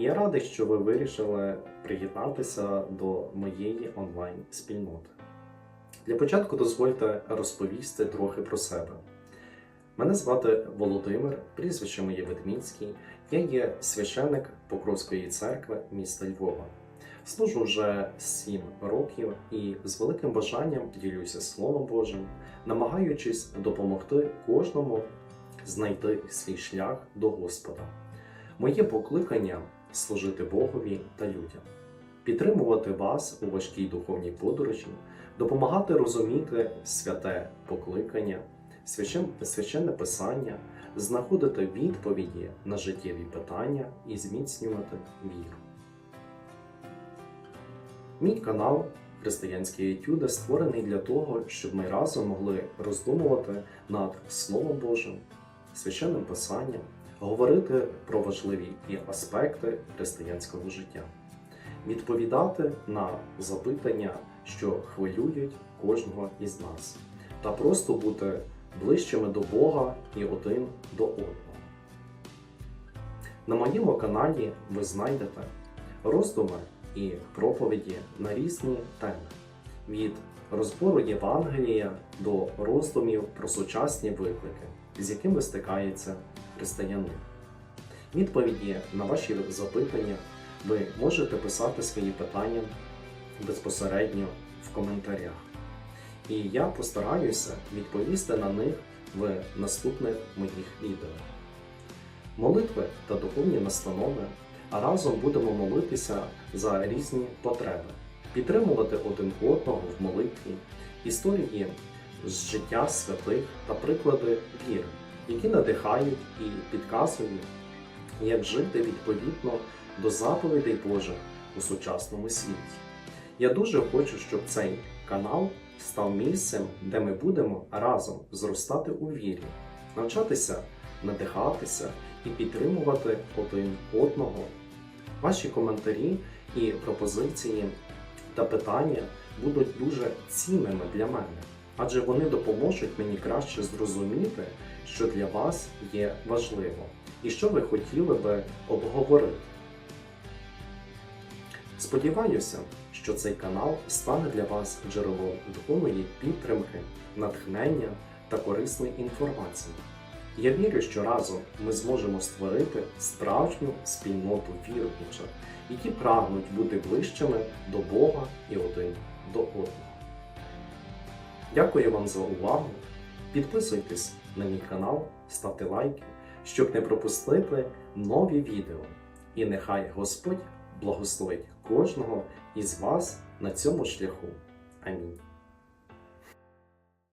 Я радий, що ви вирішили приєднатися до моєї онлайн-спільноти. Для початку дозвольте розповісти трохи про себе. Мене звати Володимир, прізвище моє Ведмінський. Я є священник Покровської церкви міста Львова. Служу вже 7 років і з великим бажанням ділюся Словом Божим, намагаючись допомогти кожному знайти свій шлях до Господа. Моє покликання служити Богові та людям, підтримувати вас у важкій духовній подорожі, допомагати розуміти святе покликання, священ- священне писання, знаходити відповіді на життєві питання і зміцнювати віру. Мій канал Християнські етюди створений для того, щоб ми разом могли роздумувати над Словом Божим, священним писанням, говорити про важливі і аспекти християнського життя, відповідати на запитання, що хвилюють кожного із нас, та просто бути ближчими до Бога і один до одного. На моєму каналі ви знайдете роздуми і проповіді на різні теми від розбору Євангелія до роздумів про сучасні виклики, з якими стикається християнин. Відповіді на ваші запитання ви можете писати свої питання безпосередньо в коментарях. І я постараюся відповісти на них в наступних моїх відео. Молитви та духовні настанови, а разом будемо молитися за різні потреби, підтримувати один одного в молитві, історії з життя святих та приклади віри, які надихають і підказують, як жити відповідно до заповідей Божих у сучасному світі. Я дуже хочу, щоб цей канал став місцем, де ми будемо разом зростати у вірі, навчатися, надихатися і підтримувати один одного. Ваші коментарі і пропозиції та питання будуть дуже цінними для мене, адже вони допоможуть мені краще зрозуміти, що для вас є важливо і що ви хотіли би обговорити. Сподіваюся, що цей канал стане для вас джерелом духовної підтримки, натхнення та корисної інформації. Я вірю, що разом ми зможемо створити справжню спільноту віруючих, які прагнуть бути ближчими до Бога і один до одного. Дякую вам за увагу. Підписуйтесь на мій канал, ставте лайки, щоб не пропустити нові відео. І нехай Господь благословить кожного із вас на цьому шляху. Амінь.